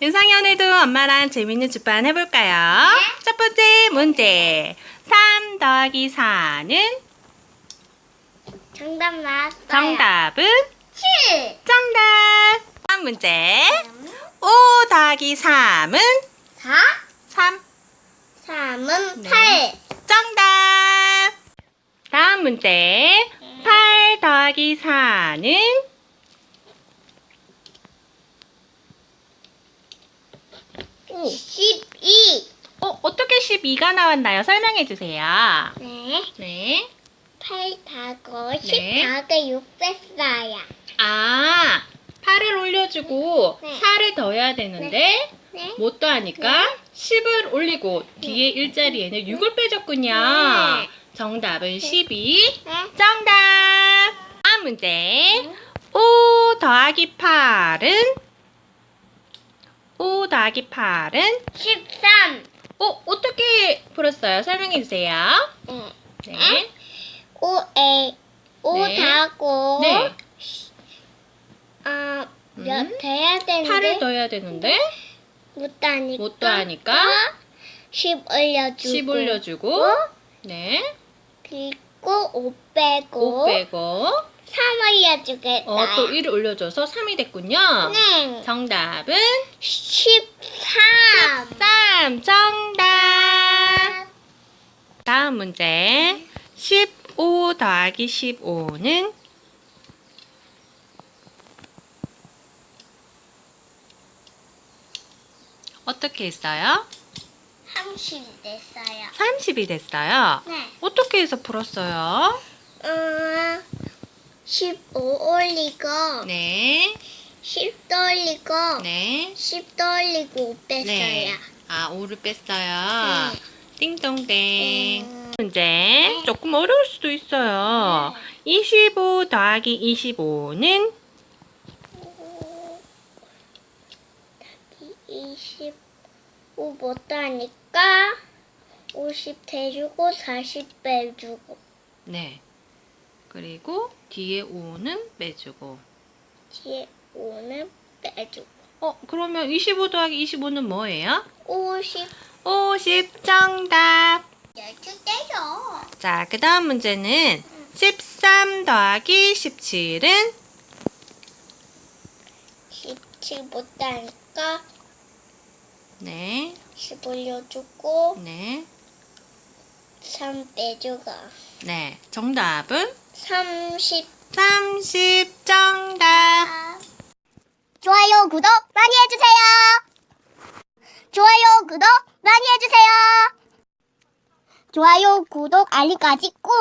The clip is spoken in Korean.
윤상이 오늘도 엄마랑 재밌는 주판 해볼까요? 첫 번째 문제. 3 더하기 4는 정답 나왔어요. 정답은 7. 정답. 다음 문제. 5 더하기 3은 4. 3. 3은 네. 8. 정답. 다음 문제. 8 더하기 4는 12. 어, 어떻게 12가 나왔나요? 설명해 주세요. 네. 네. 8 다고 10 네. 다고 6 뺐어요. 아, 8을 올려주고 네. 4를 더해야 되는데 네. 못 더하니까 10을 올리고 뒤에 일자리에는 6을 빼줬군요. 네. 정답은 12. 네. 정답. 다음 문제. 5 더하기 8은 5 더하기 8은 13. 어, 어떻게 풀었어요? 설명해 주세요. 네. 네. 5 에 5 네. 다고 네. 아, 음. 몇 돼야 되는데 8을 더해야 되는데 못 더하니까 못 더하니까 10 올려주고 10 올려주고 어? 네. 그리고 5 빼고 5 빼고 3 올려주겠다. 어, 또 1을 올려줘서 3이 됐군요. 네. 정답은 13. 3. 정답. 다음 문제. 15 더하기 15는 어떻게 했어요? 30 됐어요. 30이 됐어요. 네. 어떻게 해서 풀었어요? 음, 15 올리고 네. 10 돌리고 네. 10 돌리고 5 뺐어요. 네. 아, 5를 뺐어요. 네. 띵동댕. 음, 문제 조금 어려울 수도 있어요. 25 더하기 25는 25 못하니까 50 대주고 40 빼주고 네. 그리고 뒤에 5는 빼주고. 뒤에 5는 빼주고 어, 그러면 25 더하기 25는 뭐예요? 50 50 정답. 12대죠. 자, 그 다음 문제는 13 더하기 17은 17 못하니까 네. 10 올려주고 네. 3 빼주고 네. 정답은 30 30 정답. 좋아요, 구독 많이 해주세요. 좋아요, 구독 많이 해주세요. 좋아요, 구독, 알림까지 꾹.